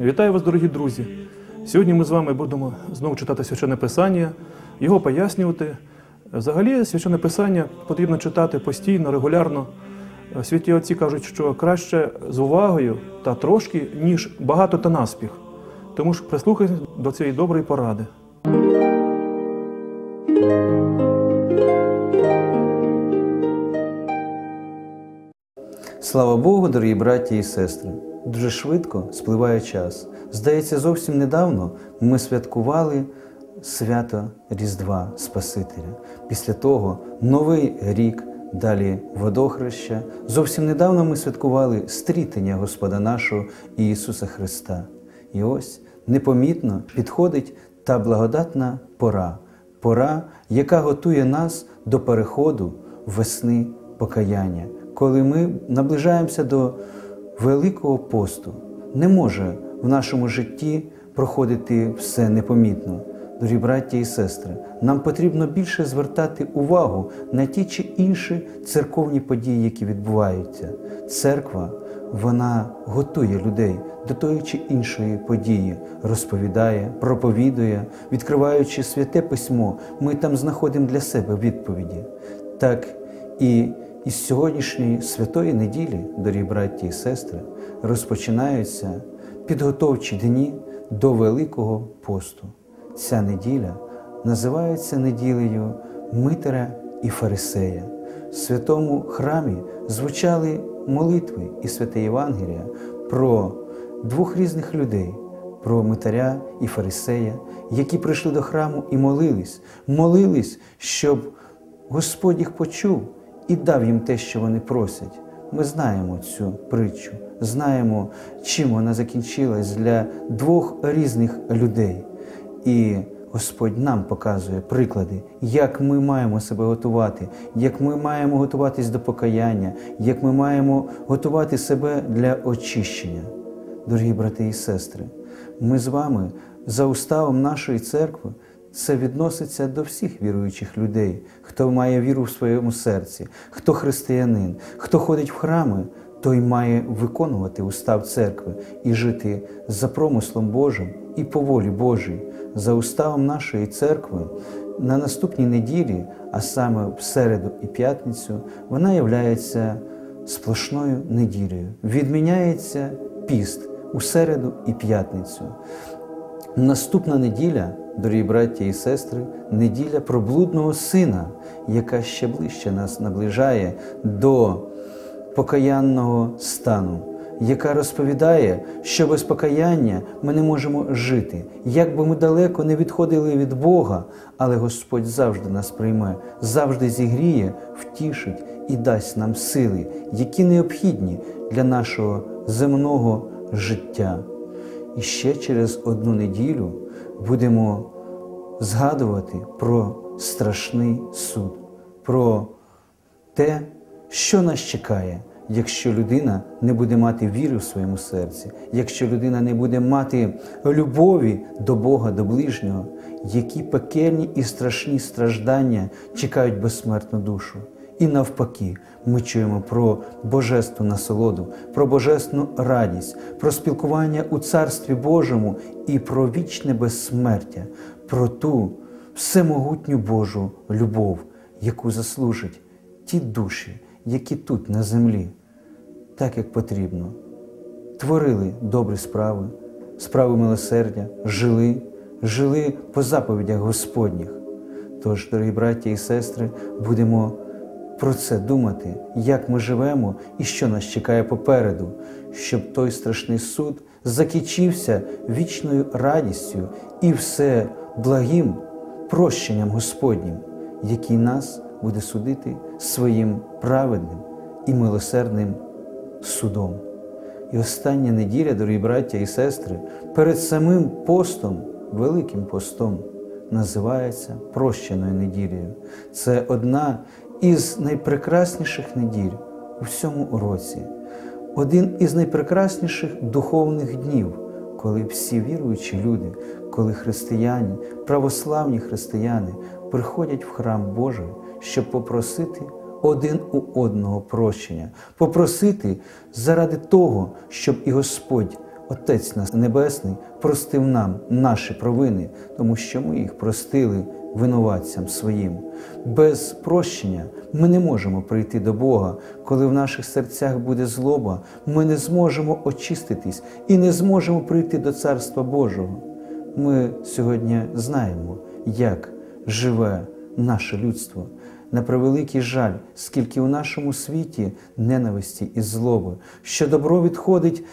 Вітаю вас, дорогі друзі! Сьогодні ми з вами будемо знову читати священне писання, його пояснювати. Взагалі, священне писання потрібно читати постійно, регулярно. Святі отці кажуть, що краще з увагою та трошки, ніж багато та наспіх. Тому ж прислухайтесь до цієї доброї поради. Слава Богу, дорогі браті і сестри! Дуже швидко спливає час. Здається, зовсім недавно ми святкували свято Різдва Спасителя. Після того Новий рік, далі водохреща. Зовсім недавно ми святкували стрітення Господа нашого Ісуса Христа. І ось непомітно підходить та благодатна пора, пора, яка готує нас до переходу весни покаяння, коли ми наближаємося до Великого посту. Не може в нашому житті проходити все непомітно. Дорогі браття і сестри, нам потрібно більше звертати увагу на ті чи інші церковні події, які відбуваються. Церква вона готує людей до тої чи іншої події, розповідає, проповідує, відкриваючи святе письмо, ми там знаходимо для себе відповіді. Так і із сьогоднішньої святої неділі, дорогі браті і сестри, розпочинаються підготовчі дні до Великого посту. Ця неділя називається неділею Митера і Фарисея. В святому храмі звучали молитви і святе Євангелія про двох різних людей. Про Митаря і Фарисея, які прийшли до храму і молились, молились, щоб Господь їх почув і дав їм те, що вони просять. Ми знаємо цю притчу, знаємо, чим вона закінчилась для двох різних людей. І Господь нам показує приклади, як ми маємо себе готувати, як ми маємо готуватись до покаяння, як ми маємо готувати себе для очищення. Дорогі брати і сестри, ми з вами за уставом нашої церкви. Це відноситься до всіх віруючих людей, хто має віру в своєму серці, хто християнин, хто ходить в храми, той має виконувати устав церкви і жити за промислом Божим і по волі Божій, за уставом нашої церкви. На наступній неділі, а саме в середу і п'ятницю, вона являється сплошною неділею. Відміняється піст у середу і п'ятницю. Наступна неділя, дорогі браття і сестри, неділя проблудного сина, яка ще ближче нас наближає до покаянного стану, яка розповідає, що без покаяння ми не можемо жити. Як би ми далеко не відходили від Бога, але Господь завжди нас прийме, завжди зігріє, втішить і дасть нам сили, які необхідні для нашого земного життя. І ще через одну неділю будемо згадувати про страшний суд, про те, що нас чекає, якщо людина не буде мати віри в своєму серці, якщо людина не буде мати любові до Бога, до ближнього, які пекельні і страшні страждання чекають безсмертну душу. І навпаки, ми чуємо про божественну насолоду, про божественну радість, про спілкування у Царстві Божому і про вічне безсмертя, про ту всемогутню Божу любов, яку заслужать ті душі, які тут на землі, так як потрібно, творили добрі справи, справи милосердя, жили, жили по заповідях Господніх. Тож, дорогі браті і сестри, будемо про це думати, як ми живемо і що нас чекає попереду, щоб той страшний суд закінчився вічною радістю і все благим прощенням Господнім, який нас буде судити своїм праведним і милосердним судом. І остання неділя, дорогі браття і сестри, перед самим постом, Великим постом, називається прощеною неділею. Це одна із найпрекрасніших неділь у всьому році, один із найпрекрасніших духовних днів, коли всі віруючі люди, коли християни, православні християни приходять в храм Божий, щоб попросити один у одного прощення, попросити заради того, щоб і Господь, Отець нас Небесний, простив нам наші провини, тому що ми їх простили винуватцям своїм. Без прощення ми не можемо прийти до Бога. Коли в наших серцях буде злоба, ми не зможемо очиститись і не зможемо прийти до Царства Божого. Ми сьогодні знаємо, як живе наше людство. На превеликий жаль, скільки у нашому світі ненависті і злоби, що добро відходить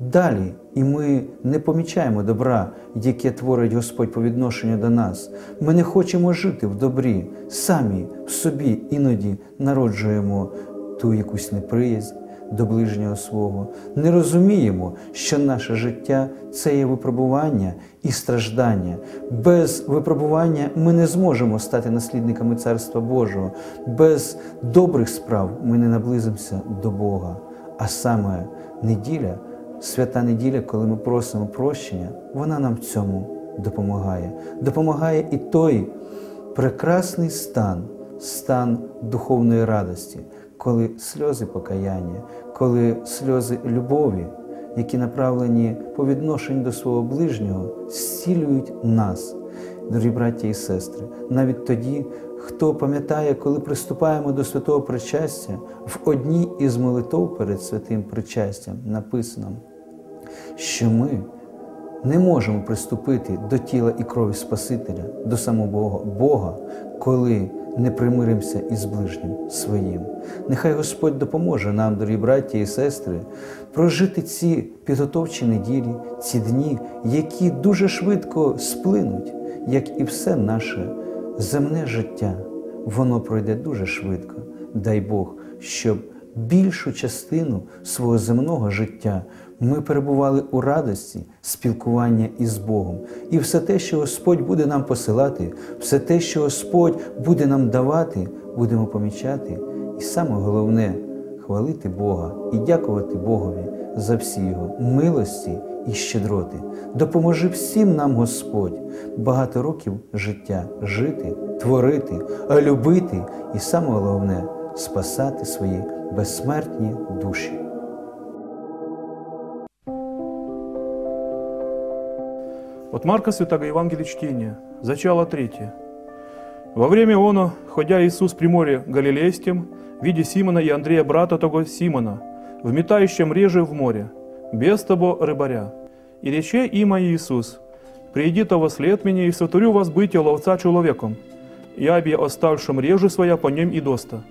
далі, і ми не помічаємо добра, яке творить Господь по відношенню до нас. Ми не хочемо жити в добрі, самі в собі іноді народжуємо ту якусь неприязнь до ближнього свого. Не розуміємо, що наше життя це є випробування і страждання. Без випробування ми не зможемо стати наслідниками Царства Божого. Без добрих справ ми не наблизимося до Бога. А саме неділя, свята неділя, коли ми просимо прощення, вона нам в цьому допомагає. Допомагає і той прекрасний стан, стан духовної радості, коли сльози покаяння, коли сльози любові, які направлені по відношенню до свого ближнього, зцілюють нас, дорогі браття і сестри, навіть тоді, хто пам'ятає, коли приступаємо до святого причастя, в одній із молитов перед святим причастям написано, що ми не можемо приступити до тіла і крові Спасителя, до самого Бога, коли не примиримося із ближнім своїм. Нехай Господь допоможе нам, дорогі браття і сестри, прожити ці підготовчі неділі, ці дні, які дуже швидко сплинуть, як і все наше земне життя. Воно пройде дуже швидко. Дай Бог, щоб більшу частину свого земного життя ми перебували у радості спілкування із Богом. І все те, що Господь буде нам посилати, все те, що Господь буде нам давати, будемо помічати. І саме головне хвалити Бога і дякувати Богові за всі Його милості і щедроти. Допоможи всім нам, Господь, багато років життя жити, творити, любити і саме головне спасати свої безсмертні душі. От Марка Святого Евангелия чтения, зачало третье. Во время оно, ходя Иисус при море Галилейским, видя Симона и Андрея, брата того Симона, в метающем реже в море, без того рыбаря. И рече има Иисус, «Приди того след меня, и сотворю вас быть ловца человеком, и обе оставшим реже своя по нем и доста.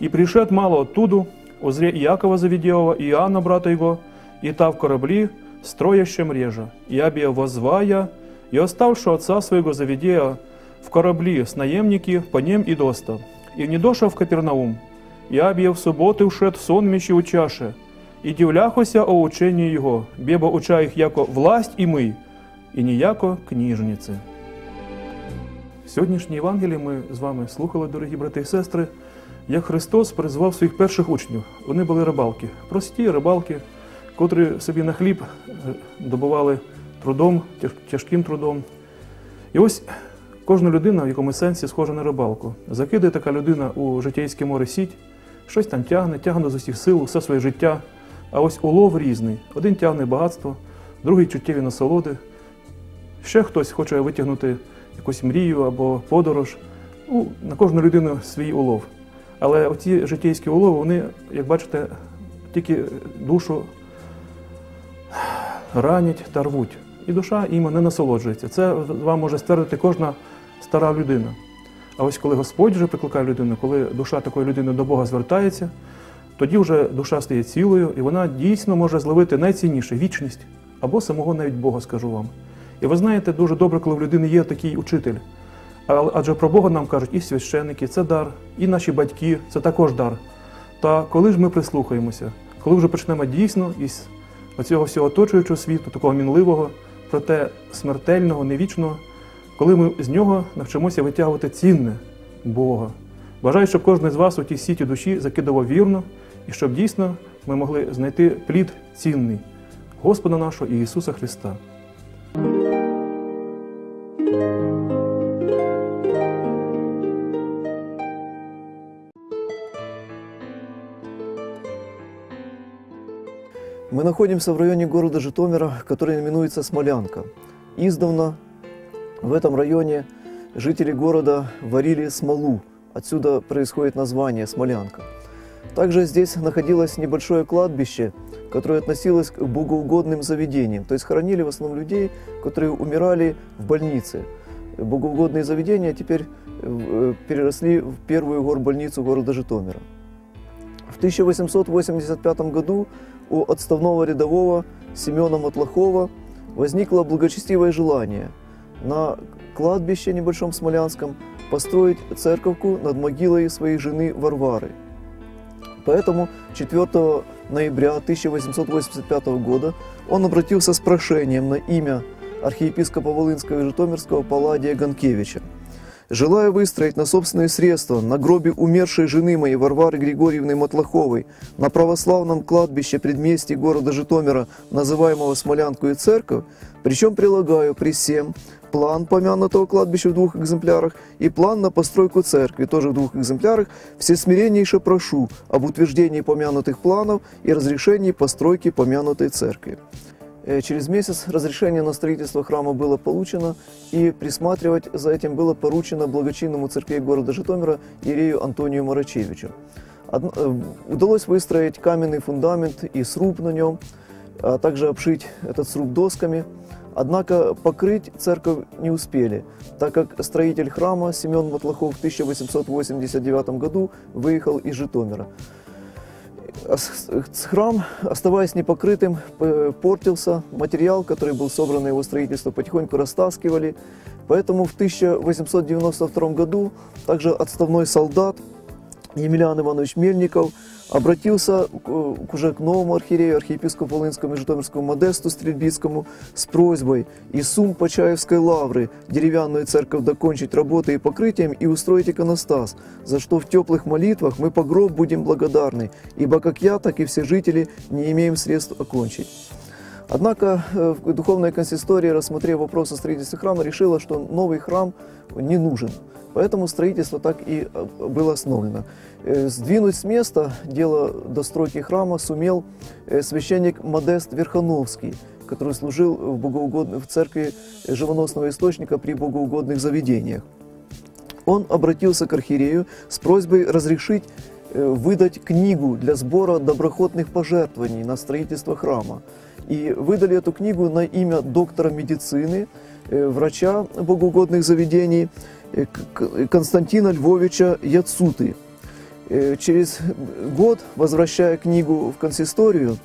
И пришед мало оттуду, узре Иакова Завидеова и Иоанна, брата его, и та в корабли, строящем режа, и обе возвая, и оставши отца своего Завидея в корабли с наемники по нем и доста, и не доша в Капернаум, и обе в субботы ушед сон мещи у чаше, і дивляхося о ученні Його, бебо уча їх яко власть і ми, і ніяко кніжниці. Сьогоднішнє Євангеліє ми з вами слухали, дорогі брати і сестри, як Христос призвав своїх перших учнів. Вони були рибалки, прості рибалки, котрі собі на хліб е, добували трудом, тяжким трудом. І ось кожна людина в якомусь сенсі схожа на рибалку. Закидає така людина у житейське море сіть, щось там тягне, тягне з усіх сил, все своє життя. А ось улов різний. Один тягне багатство, другий чуттєві насолоди. Ще хтось хоче витягнути якусь мрію або подорож. Ну, на кожну людину свій улов. Але оці життєйські улови, вони, як бачите, тільки душу ранять та рвуть. І душа їм не насолоджується. Це вам може ствердити кожна стара людина. А ось коли Господь вже прикликає людину, коли душа такої людини до Бога звертається, тоді вже душа стає цілою, і вона дійсно може зловити найцінніше вічність або самого навіть Бога, скажу вам. І ви знаєте, дуже добре, коли в людини є такий учитель. Адже про Бога нам кажуть і священники, це дар, і наші батьки це також дар. Та коли ж ми прислухаємося, коли вже почнемо дійсно із оцього всього оточуючого світу, такого мінливого, проте смертельного, невічного, коли ми з нього навчимося витягувати цінне Бога. Бажаю, щоб кожен з вас у тій сіті душі закидував вірно, і щоб дійсно ми могли знайти плід цінний Господа нашого Ісуса Христа. Находимся в районе города Житомира, который именуется Смолянка. Издавна в этом районе жители города варили смолу. Отсюда происходит название Смолянка. Также здесь находилось небольшое кладбище, которое относилось к богоугодным заведениям. То есть хоронили в основном людей, которые умирали в больнице. Богоугодные заведения теперь э, переросли в первую горбольницу города Житомира. В 1885 году у отставного рядового Семена Матлахова возникло благочестивое желание на кладбище небольшом Смолянском построить церковку над могилой своей жены Варвары. Поэтому 4 ноября 1885 года он обратился с прошением на имя архиепископа Волынского и Житомирского Палладия Ганкевича. Желая выстроить на собственные средства на гробе умершей жены моей Варвары Григорьевны Матлаховой на православном кладбище предместья города Житомира, называемого Смолянку и Церковь, причем прилагаю при всем план помянутого кладбища в двух экземплярах и план на постройку церкви, тоже в двух экземплярах, всесмиреннейше прошу об утверждении помянутых планов и разрешении постройки помянутой церкви. Э, Через месяц разрешение на строительство храма было получено, и присматривать за этим было поручено благочинному церкви города Житомира Иерею Антонию Марачевичу. Э, Удалось выстроить каменный фундамент и сруб на нем, а также обшить этот сруб досками. Однако покрыть церковь не успели, так как строитель храма Семен Матлахов в 1889 году выехал из Житомира. Храм, оставаясь непокрытым, портился. Материал, который был собран на его строительство, потихоньку растаскивали. Поэтому в 1892 году также отставной солдат Емельян Иванович Мельников обратился к, уже к новому архиерею, архиепископу Волынскому и Житомирскому Модесту Стрельбицкому с просьбой из сумм Почаевской лавры деревянную церковь докончить работы и покрытием и устроить иконостас, за что в теплых молитвах мы по гроб будем благодарны, ибо как я, так и все жители не имеем средств окончить. Однако э, духовная консистория, рассмотрев вопрос о строительстве храма, решила, что новый храм не нужен. Поэтому строительство так и э, было основано. Э, Сдвинуть с места дело достройки храма сумел священник Модест Верхановский, который служил в, в церкви живоносного источника при богоугодных заведениях. Он обратился к архиерею с просьбой разрешить выдать книгу для сбора доброходных пожертвований на строительство храма. И выдали эту книгу на имя доктора медицины, э, врача богоугодных заведений э, Константина Львовича Яцуты. Э, Через год, возвращая книгу в консисторию,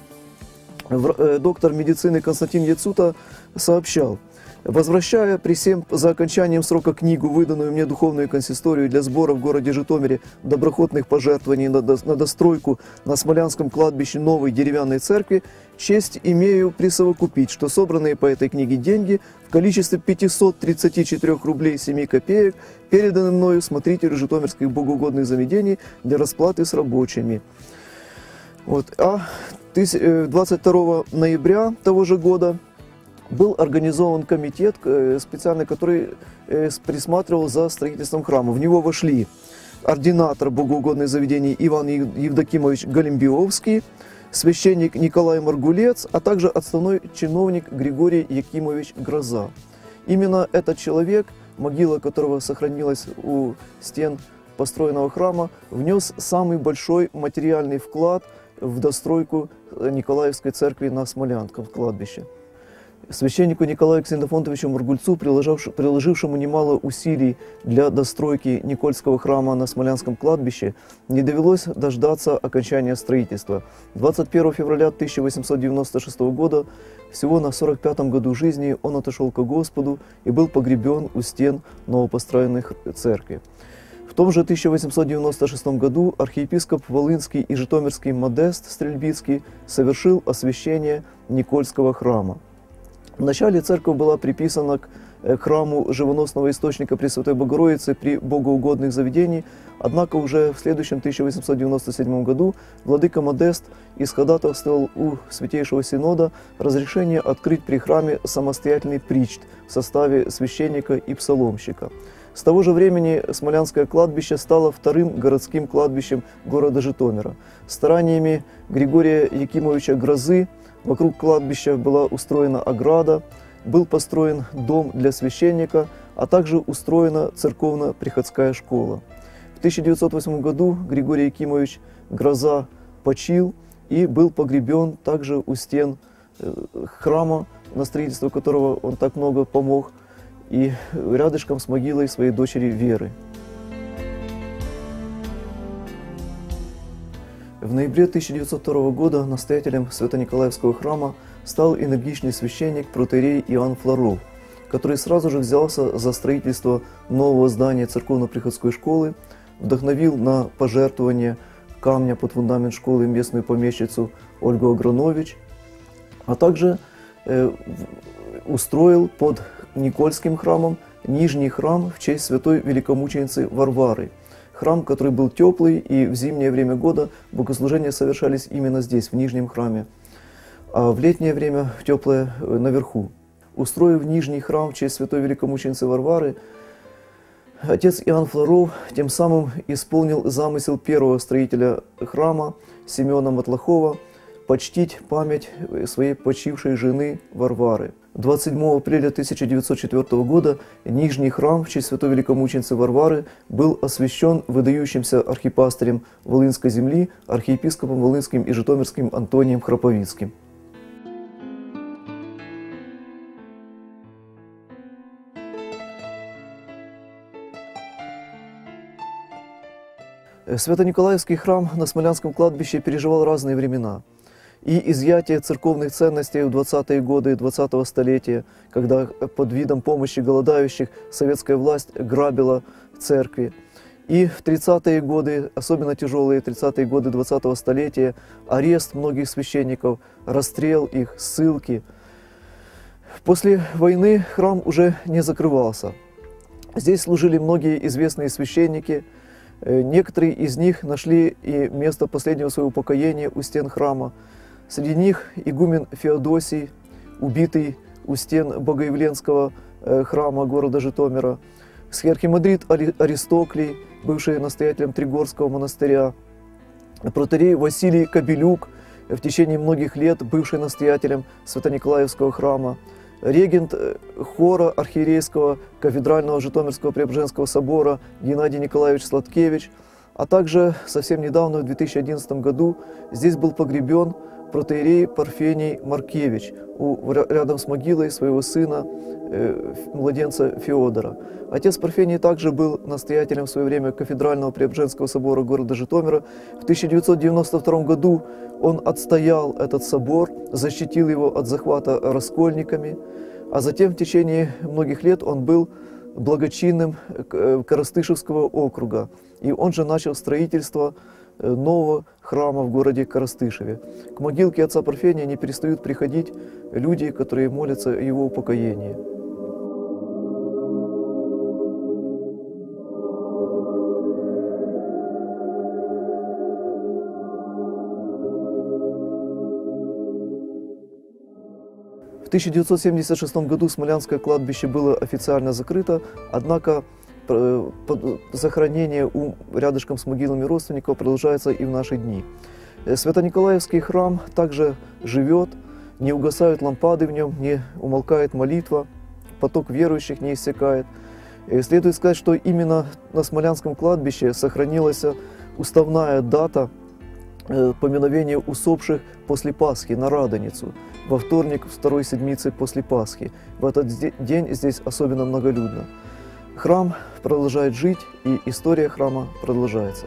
доктор медицины Константин Яцута сообщал, возвращая при всем за окончанием срока книгу, выданную мне духовную консисторию для сбора в городе Житомире доброходных пожертвований на, на достройку на Смолянском кладбище новой деревянной церкви, честь имею присовокупить, что собранные по этой книге деньги в количестве 534 рублей 7 копеек переданы мною смотрителю житомирских богоугодных заведений для расплаты с рабочими. Вот. А тыс- э, 22 ноября того же года был организован комитет э, специальный, который э, присматривал за строительством храма. В него вошли ординатор богоугодных заведений Иван Ев- Евдокимович Галимбиовский, священник Николай Маргулец, а также отставной чиновник Григорий Якимович Гроза. Именно этот человек, могила которого сохранилась у стен построенного храма, внес самый большой материальный вклад в достройку Николаевской церкви на Смолянском кладбище. Священнику Николаю Ксенофонтовичу приложивш- приложившему немало усилий для достройки Никольского храма на Смолянском кладбище, не довелось дождаться окончания строительства. 21 февраля 1896 года, всего на 45-м году жизни, он отошел к Господу и был погребен у стен новопостроенной церкви. В том же 1896 году архиепископ Волынский и Житомирский Модест Стрельбицкий совершил освящение Никольского храма. Вначале церковь была приписана к э, храму живоносного источника Пресвятой Богородицы при богоугодных заведениях, однако уже в следующем 1897 году владыка Модест исходатайствовал у Святейшего Синода разрешение открыть при храме самостоятельный причт в составе священника и псаломщика. С того же времени Смолянское кладбище стало вторым городским кладбищем города Житомира. Стараниями Григория Якимовича Грозы Вокруг кладбища была устроена ограда, был построен дом для священника, а также устроена церковно-приходская школа. В 1908 году Григорий Якимович Гроза почил и был погребен также у стен э, храма, на строительство которого он так много помог, и рядышком с могилой своей дочери Веры. В ноябре 1902 года настоятелем Свято-Николаевского храма стал энергичный священник протерей Иоанн Флоров, который сразу же взялся за строительство нового здания церковно-приходской школы, вдохновил на пожертвование камня под фундамент школы местную помещицу Ольгу Агранович, а также э, устроил под Никольским храмом нижний храм в честь святой великомученицы Варвары. Храм, который был теплый, и в зимнее время года богослужения совершались именно здесь, в нижнем храме, а в летнее время в теплое э, наверху. Устроив нижний храм в честь святой великомученицы Варвары, отец Иоанн Флоров тем самым исполнил замысел первого строителя храма Семена Матлахова почтить память своей почившей жены Варвары. 27 апреля 1904 года Нижний храм в честь святой великомученицы Варвары был освящен выдающимся архипастырем Волынской земли, архиепископом Волынским и Житомирским Антонием Храповицким. Свято-Николаевский храм на Смолянском кладбище переживал разные времена. И изъятие церковных ценностей в 20-е годы 20-го столетия, когда под видом помощи голодающих советская власть грабила церкви. И в 30-е годы, особенно тяжелые 30-е годы 20-го столетия, арест многих священников, расстрел их, ссылки. После войны храм уже не закрывался. Здесь служили многие известные священники – Э, некоторые из них нашли и место последнего своего упокоения у стен храма. Среди них игумен Феодосий, убитый у стен Богоявленского э, храма города Житомира, схиархимандрит Аристоклий, бывший настоятелем Тригорского монастыря, протерей Василий Кабелюк, в течение многих лет бывший настоятелем Свято-Николаевского храма, регент э, хора архиерейского кафедрального Житомирского Преображенского собора Геннадий Николаевич Сладкевич, а также совсем недавно, в 2011 году, здесь был погребен протеерей Парфений Маркевич у, рядом с могилой своего сына, э, младенца Феодора. Отец Парфений также был настоятелем в свое время кафедрального Преображенского собора города Житомира. В 1992 году он отстоял этот собор, защитил его от захвата раскольниками, а затем в течение многих лет он был благочинным э, Коростышевского округа. И он же начал строительство э, нового храма в городе Коростышеве. К могилке отца Парфения не перестают приходить люди, которые молятся о его упокоении. 1976 году Смолянское кладбище было официально закрыто, однако э, захоронение у, рядышком с могилами родственников продолжается и в наши дни. Э, Свято-Николаевский храм также живет, не угасают лампады в нем, не умолкает молитва, поток верующих не иссякает. И следует сказать, что именно на Смолянском кладбище сохранилась уставная дата – Э, поминовение усопших после Пасхи на Радоницу, во вторник второй седмицы после Пасхи. В этот день здесь особенно многолюдно. Храм продолжает жить, и история храма продолжается.